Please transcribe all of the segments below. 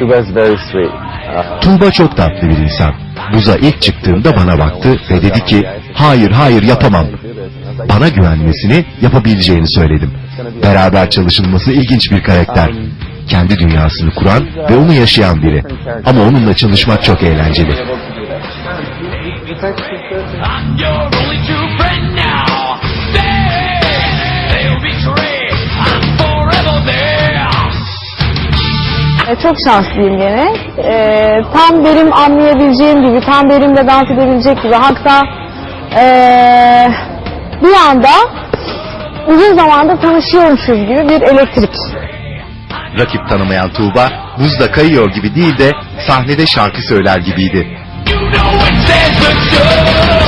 Tuba is very sweet. Tuğba çok tatlı bir insan. Buza ilk çıktığımda bana baktı ve dedi ki hayır hayır yapamam. Bana güvenmesini yapabileceğini söyledim. Beraber çalışılması ilginç bir karakter. Kendi dünyasını kuran ve onu yaşayan biri. Ama onunla çalışmak çok eğlenceli. Çok şanslıyım gene. E, tam benim anlayabileceğim gibi, tam benimle dans edebilecek gibi. Hatta e, bir anda uzun zamandır tanışıyormuşuz gibi bir elektrik. Rakip tanımayan Tuğba buzda kayıyor gibi değil de sahnede şarkı söyler gibiydi. You know it. Says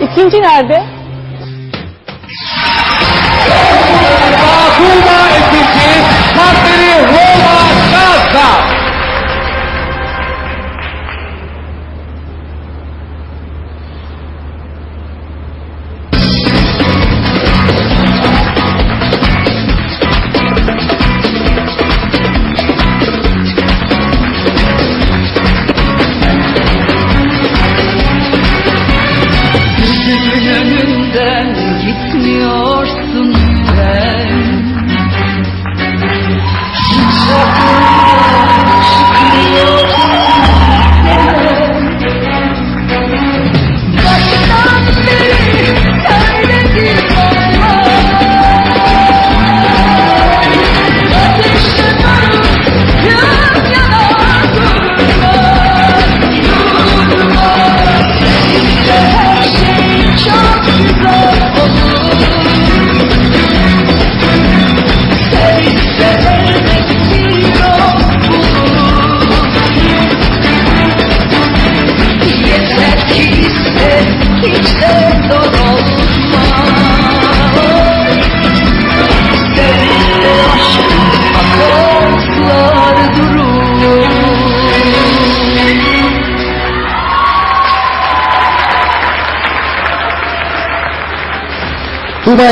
İkinci nerede? Önünden gitmiyorsun sen Tuğba